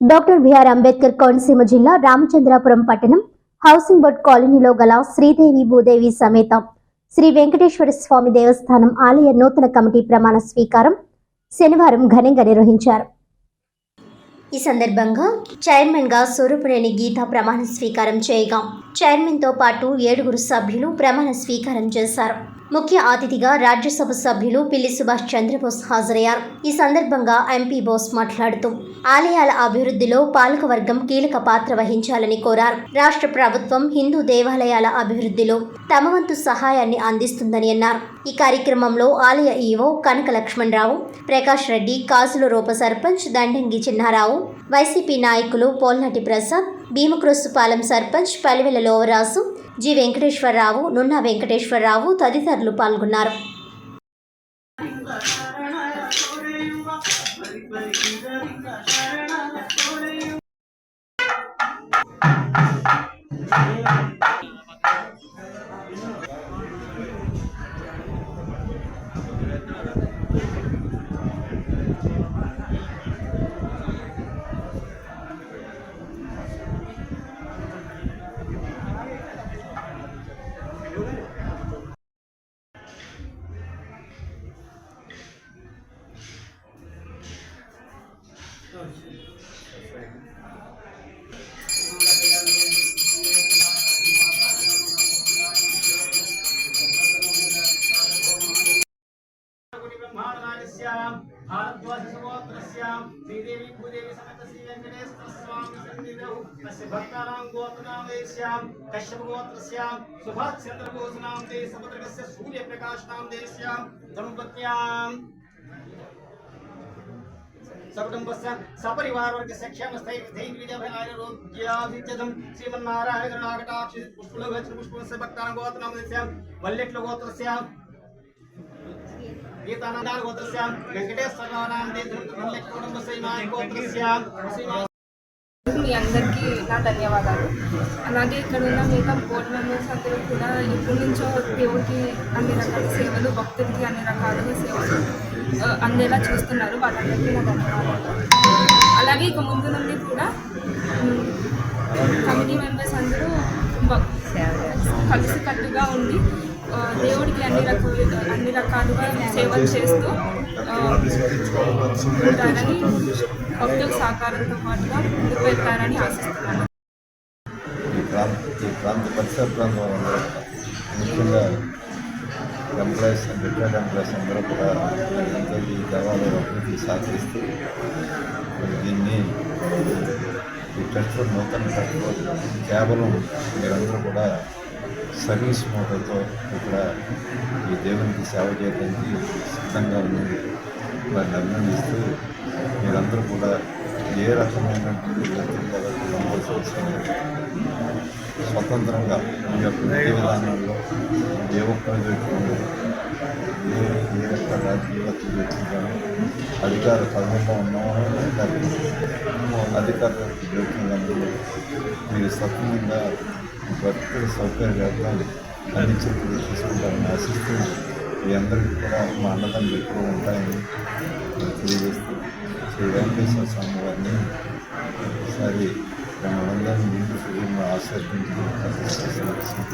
Doctor BR Ambedkar Konaseema జిల్లా రామచంద్రాపురం పట్టణం housing board కాలనీలో గల శ్రీదేవి భూదేవి సమేత శ్రీ వెంకటేశ్వర స్వామి దేవస్థానం ఆలయ నూతన కమిటీ ప్రమాణ స్వీకారం శనివారం ఘనంగా నిర్వహించారు. ఈ సందర్భంగా చైర్మన్గా స్వరూపునేని గీత ప్రమాణ స్వీకారం చేయగా చైర్మన్తో పాటు ఏడుగురు సభ్యులు ప్రమాణ స్వీకారం చేశారు. ముఖ్య అతిథిగా రాజ్యసభ సభ్యులు పిల్లి సుభాష్ చంద్రబోస్ హాజరయ్యారు. ఈ సందర్భంగా ఎంపీ బోస్ మాట్లాడుతూ ఆలయాల అభివృద్ధిలో పాలకవర్గం కీలక పాత్ర వహించాలని కోరారు. రాష్ట్ర ప్రభుత్వం హిందూ దేవాలయాల అభివృద్ధిలో తమ వంతు సహాయాన్ని అందిస్తుందని అన్నారు. ఈ కార్యక్రమంలో ఆలయ ఈవో కనక లక్ష్మణరావు ప్రకాష్ రెడ్డి కాసుల రూప సర్పంచ్ దండంగి చిన్నారావు వైసీపీ నాయకులు పోల్నాటి ప్రసాద్ భీమక్రోస్సుపాలెం సర్పంచ్ పలివెల లోవరాజు జి. వెంకటేశ్వరరావు నున్నా వెంకటేశ్వరరావు తదితరులు పాల్గొన్నారు. भारतस्याम् भारद्वाजसमोत्रस्याम् श्रीदेवी भूदेवी समेत श्रीवेङ्कटेश्वरस्वामिसन्निधौ तस्य भक्तानां गोत्रनामदेश्याम् कश्यपगोत्रस्याम् सुभाषचन्द्रबोसनां दे समुद्रकस्य सूर्यप्रकाशनां देश्याम् धनुपत्याम् सबकुटुंबस्य सपरिवार वर्ग सक्षम स्थैर्य धैर्य विजय भय आरोग्य अभिचदम श्रीमन्नारायण करुणाकटाक्ष पुष्पलभ पुष्पस्य भक्तानां गोत्रनामदेश्याम् वल्लेट्लगोत्रस्याम् గోత్రస్యాం గోత్రస్యాం మీ అందరికీ నా ధన్యవాదాలు. అలాగే ఇక్కడ ఉన్న మిగతా బోర్డు మెంబర్స్ అందరూ కూడా ఎప్పటి నుంచో దేవుడికి అన్ని రకాల సేవలు భక్తులకి అన్ని రకాలుగా సేవలు అందేలా చూస్తున్నారు. వాళ్ళందరికీ నా ధన్యవాదాలు. అలాగే ఇక ముందు నుండి కూడా కమిటీ మెంబర్స్ అందరూ కలిసికట్టుగా ఉండి దేవుడికి అన్ని రకాలు అన్ని రకాలుగా సేవలు చేస్తూ ఉంటారని భక్తుల సహకారంతో పాటుగా ముందుకు వెళ్తారని ఆశిస్తున్నాను. ఈ ప్రాంత పరిసర ప్రాంతం ముఖ్యంగా ఎంప్లాయీస్ రిటైర్డ్ ఎంప్లాయీస్ అందరూ కూడా ఎంతో ఈ దేవాలయ అభివృద్ధి సాధిస్తూ దీన్ని ఈ ట్రస్ట్ నూతన ట్రస్ట్ కేవలం మీరందరూ కూడా సర్వీస్ మోడల్తో ఇక్కడ ఈ దేవునికి సేవ చేయడానికి సిద్ధంగా ఉన్నది వారిని అభినందిస్తూ మీరందరూ కూడా ఏ రకమైనటువంటి స్వతంత్రంగా మీ యొక్క విధి విధానంలో ఏ ఒక్కరు పెట్టుకోండి ఏ ఏ యొక్క రాజకీయ వ్యక్తులు పెట్టుకుంటాను అధికార పదవిలో ఉన్నామని అధికారులకు వ్యక్తులందరూ మీరు స్వతంత్రంగా భక్తుల సౌకర్యాలు అందించేందుకు తీసుకుంటారని ఆశిస్తూ మీ అందరికీ కూడా మా అన్నదాన్ని ఎక్కువ ఉంటాయని తెలియజేస్తూ శ్రీ వెంకటేశ్వర స్వామి వారిని ఒకసారి మనందరినీ వందల నిండు ఆశీర్వదించి